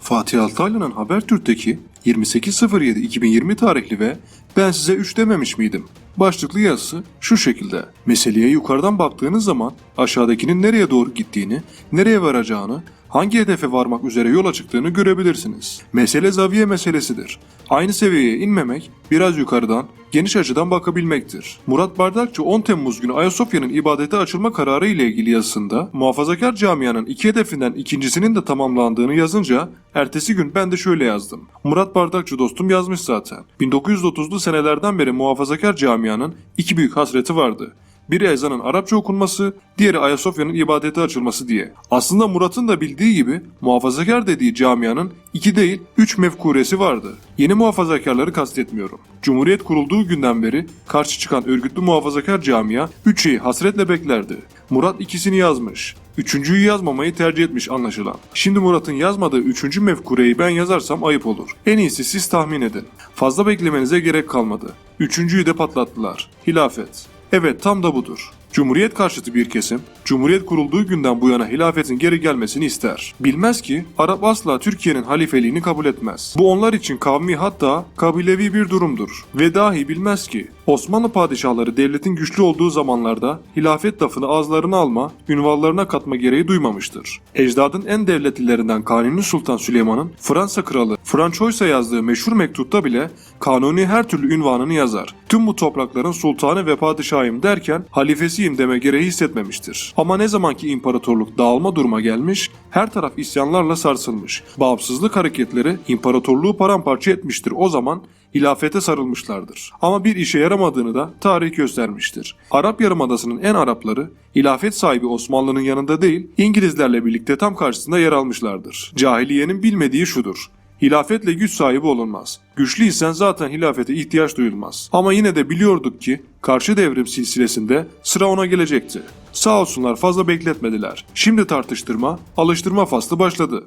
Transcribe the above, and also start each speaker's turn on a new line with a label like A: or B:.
A: Fatih Altaylı'nın Habertürk'teki 28.07.2020 tarihli ve ben size 3 dememiş miydim? Başlıklı yazısı şu şekilde. Meseleye yukarıdan baktığınız zaman aşağıdakinin nereye doğru gittiğini, nereye varacağını, hangi hedefe varmak üzere yola çıktığını görebilirsiniz. Mesele zaviye meselesidir. Aynı seviyeye inmemek, biraz yukarıdan, geniş açıdan bakabilmektir. Murat Bardakçı 10 Temmuz günü Ayasofya'nın ibadete açılma kararı ile ilgili yazısında muhafazakar camianın iki hedefinden ikincisinin de tamamlandığını yazınca ertesi gün ben de şöyle yazdım. Murat Bardakçı dostum yazmış zaten. 1930'lu senelerden beri muhafazakar camianın iki büyük hasreti vardı. Biri ezanın Arapça okunması, diğeri Ayasofya'nın ibadete açılması diye. Aslında Murat'ın da bildiği gibi muhafazakar dediği camianın iki değil üç mefkuresi vardı. Yeni muhafazakarları kastetmiyorum. Cumhuriyet kurulduğu günden beri karşı çıkan örgütlü muhafazakar camia üç şeyi hasretle beklerdi. Murat ikisini yazmış. Üçüncüyü yazmamayı tercih etmiş anlaşılan. Şimdi Murat'ın yazmadığı üçüncü mefkureyi ben yazarsam ayıp olur. En iyisi siz tahmin edin. Fazla beklemenize gerek kalmadı. Üçüncüyü de patlattılar. Hilafet. Evet tam da budur. Cumhuriyet karşıtı bir kesim, Cumhuriyet kurulduğu günden bu yana hilafetin geri gelmesini ister. Bilmez ki Arap asla Türkiye'nin halifeliğini kabul etmez. Bu onlar için kavmi hatta kabilevi bir durumdur. Ve dahi bilmez ki Osmanlı padişahları devletin güçlü olduğu zamanlarda hilafet lafını ağızlarına alma, ünvallarına katma gereği duymamıştır. Ecdadın en devletlilerinden Kanuni Sultan Süleyman'ın Fransa kralı Francois'a yazdığı meşhur mektupta bile Kanuni her türlü ünvanını yazar. Tüm bu toprakların sultanı ve padişahıyım derken halifesiyim deme gereği hissetmemiştir. Ama ne zamanki imparatorluk dağılma duruma gelmiş, her taraf isyanlarla sarsılmış. Bağımsızlık hareketleri imparatorluğu paramparça etmiştir o zaman hilafete sarılmışlardır. Ama bir işe yaramadığını da tarih göstermiştir. Arap Yarımadası'nın en Arapları hilafet sahibi Osmanlı'nın yanında değil İngilizlerle birlikte tam karşısında yer almışlardır. Cahiliyenin bilmediği şudur. Hilafetle güç sahibi olunmaz. Güçlüysen zaten hilafete ihtiyaç duyulmaz. Ama yine de biliyorduk ki karşı devrim silsilesinde sıra ona gelecekti. Sağ olsunlar fazla bekletmediler. Şimdi tartıştırma, alıştırma faslı başladı.